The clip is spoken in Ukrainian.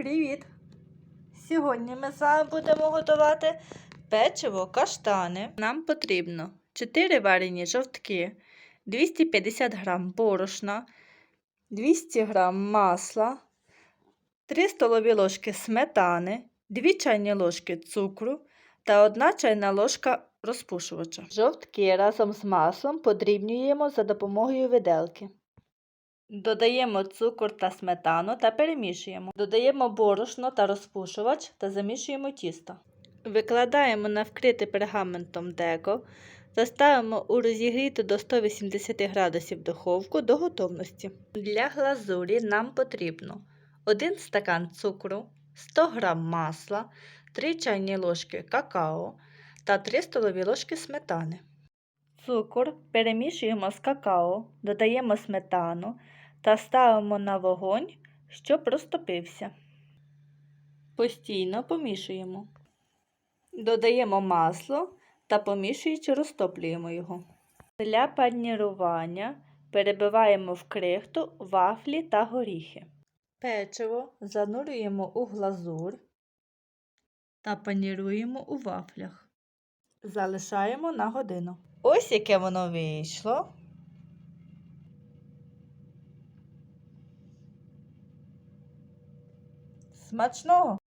Привіт! Сьогодні ми з вами будемо готувати печиво каштани. Нам потрібно 4 варені жовтки, 250 г борошна, 200 г масла, 3 столові ложки сметани, 2 чайні ложки цукру та 1 чайна ложка розпушувача. Жовтки разом з маслом подрібнюємо за допомогою виделки. Додаємо цукор та сметану та перемішуємо. Додаємо борошно та розпушувач та замішуємо тісто. Викладаємо на вкрите пергаментом деко та ставимо у розігріту до 180 градусів духовку до готовності. Для глазурі нам потрібно 1 стакан цукру, 100 г масла, 3 чайні ложки какао та 3 столові ложки сметани. Цукор перемішуємо з какао, додаємо сметану та ставимо на вогонь, щоб розтопився. Постійно помішуємо. Додаємо масло та помішуючи розтоплюємо його. Для панірування перебиваємо в крихту вафлі та горіхи. Печиво занурюємо у глазур та паніруємо у вафлях. Залишаємо на годину. Ось яке воно вийшло. Смачного!